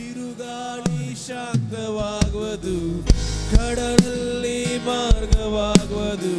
ಬಿರುಗಾಳಿ ಶಾಂತವಾಗುವುದು ಕಡಲಲ್ಲಿ ಮಾರ್ಗವಾಗುವುದು.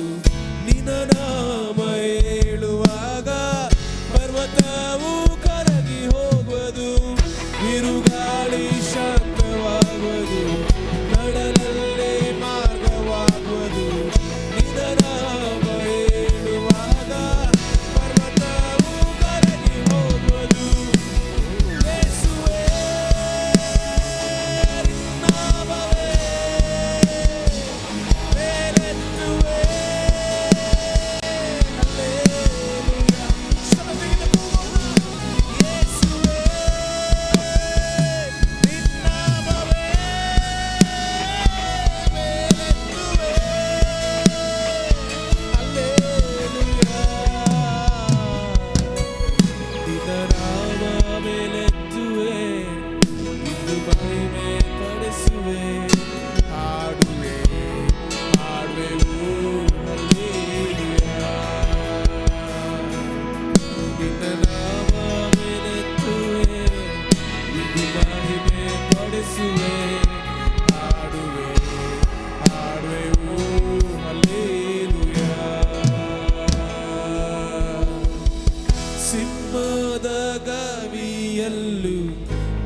ಗವಿಯಲ್ಲೂ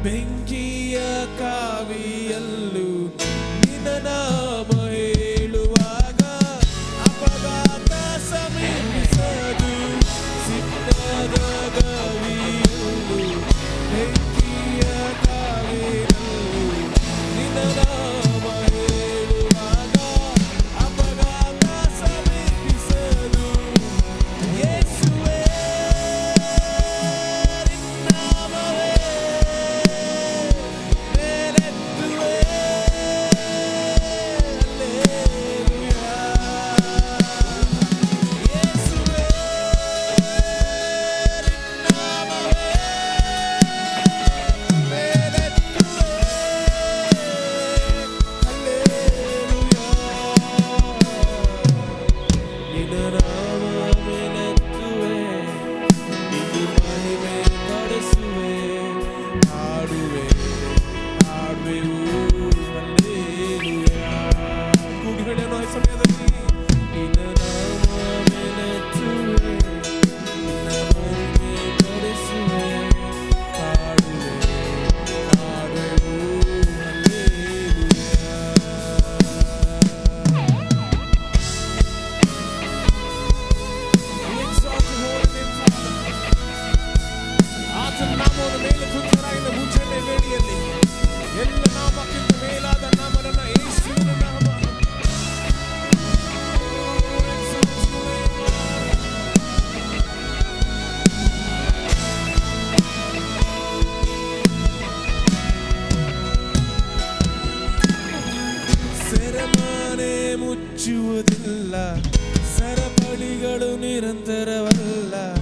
ಬೆಂಕಿಯ നിരന്തരവല്ല സരപടികളും നിരന്തരവല്ല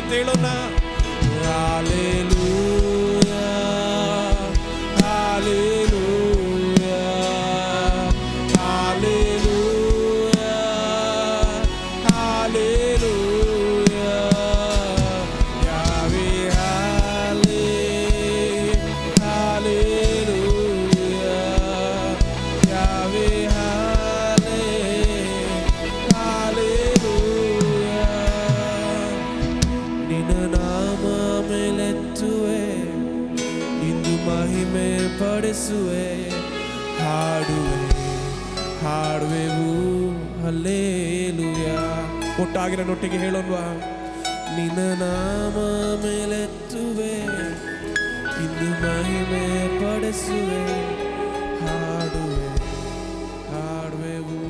ಅಂತ ಹೇಳೋಣ ಯೇಸುವೆ ಹಾಡುವೆ, ಹಾಡುವೆವು. ಅಲ್ಲೇಲುಯ ಒಟ್ಟಾಗಿರೋ ನೊಟ್ಟಿಗೆ ಹೇಳೋಲ್ವಾ ನಿನ್ನ ನಾಮ ಮೇಲೆತ್ತುವೆ ಇಂದು ಮಹಿಮೆ ಪಡಿಸುವೆ. ಹಾಡುವೆ, ಹಾಡುವೆವು.